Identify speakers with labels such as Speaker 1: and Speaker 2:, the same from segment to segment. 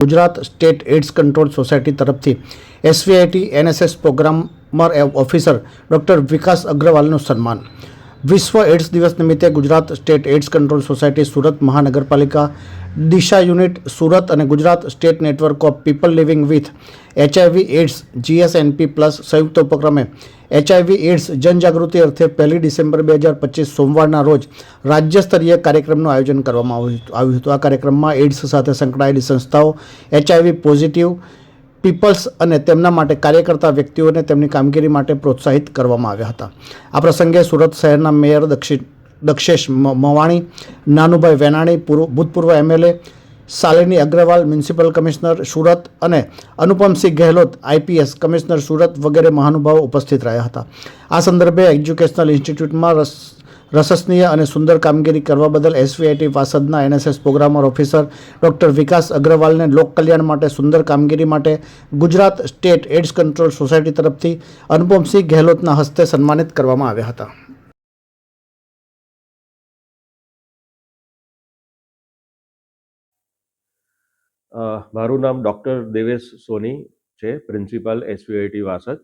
Speaker 1: Gujarat state AIDS control society તરફથી SVIT NSS programmer officer doctor Vikas અગ્રવાલનું સન્માન. વિશ્વ ads દિવસ નિમિત્તે Gujarat state AIDS control society Surat મહાનગરપાલિકા દિશા યુનિટ, સુરત અને Gujarat state network of people living with HIV AIDS GSNP plus સંયુક્ત ઉપક્રમે. HIV ads જનજાગૃતિ અર્થે પહેલી ડિસેમ્બર બે હજાર પચીસ સોમવારના રોજ રાજ્ય સ્તરીય કાર્યક્રમનું આયોજન કરવામાં આવ્યું હતું- આ કાર્યક્રમમાં એડ્સ સાથે સંકળાયેલી સંસ્થાઓ, એચઆઈવી પોઝિટિવ પીપલ્સ અને તેમના માટે કાર્ય કરતા વ્યક્તિઓને તેમની કામગીરી માટે પ્રોત્સાહિત કરવામાં આવ્યા હતા. આ પ્રસંગે સુરત શહેરના મેયર દક્ષિણ દક્ષેશ મવાણી, નાનુભાઈ વેનાણી, પૂર્વ, ભૂતપૂર્વ MLA Shalini Agrawal, municipal commissioner Surat અને અનુપમસિંહ ગેહલોત આઈપીએસ કમિશનર સુરત વગેરે મહાનુભાવો ઉપસ્થિત રહ્યા હતા. આ સંદર્ભે એજ્યુકેશનલ ઇન્સ્ટિટ્યૂટમાં રસ, રસસનીય અને સુંદર કામગીરી કરવા બદલ SVIT વાસદના NSS programmer officer doctor Vikas અગ્રવાલને લોક કલ્યાણ માટે સુંદર કામગીરી માટે Gujarat state AIDS control society તરફથી અનુપમસિંહ ગેહલોતના હસ્તે સન્માનિત કરવામાં આવ્યા હતા.
Speaker 2: મારું નામ ડૉક્ટર દેવેશ સોની છે, પ્રિન્સિપાલ એસવીઆઈટી વાસદ.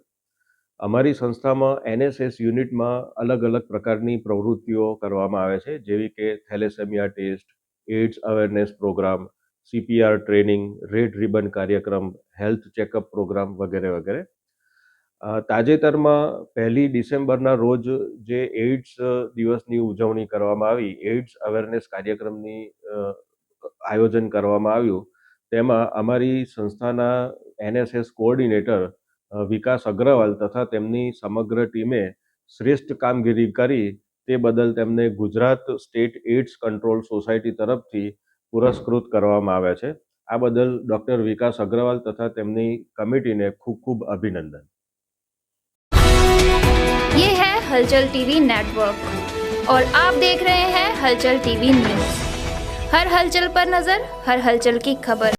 Speaker 2: અમારી સંસ્થામાં એનએસએસ યુનિટમાં અલગ અલગ પ્રકારની પ્રવૃત્તિઓ કરવામાં આવે છે, જેવી કે thalassaemia test AIDS awareness programme CPR training red ribbon કાર્યક્રમ, હેલ્થ ચેકઅપ પ્રોગ્રામ વગેરે વગેરે. તાજેતરમાં પહેલી ડિસેમ્બરના રોજ જે એઇડ્સ દિવસની ઉજવણી કરવામાં આવી, એઇડ્સ અવેરનેસ કાર્યક્રમની આયોજન કરવામાં આવ્યું તેમાં અમારી સંસ્થાના એનએસએસ કોઓર્ડિનેટર અ, વિકાસ અગ્રવાલ તથા તેમની સમગ્ર ટીમે શ્રેષ્ઠ કામગીરી કરી તે બદલ તેમને Gujarat state AIDS control society તરફથી પુરસ્કૃત કરવામાં આવ્યા છે આ બદલ ડૉક્ટર વિકાસ અગ્રવાલ તથા તેમની કમિટીને ખૂબ ખૂબ અભિનંદન
Speaker 3: ये है हलचल टीवी नेटवर्क और आप देख रहे हैं हलचल टीवी न्यूज हर हलचल पर नजर हर हलचल की खबर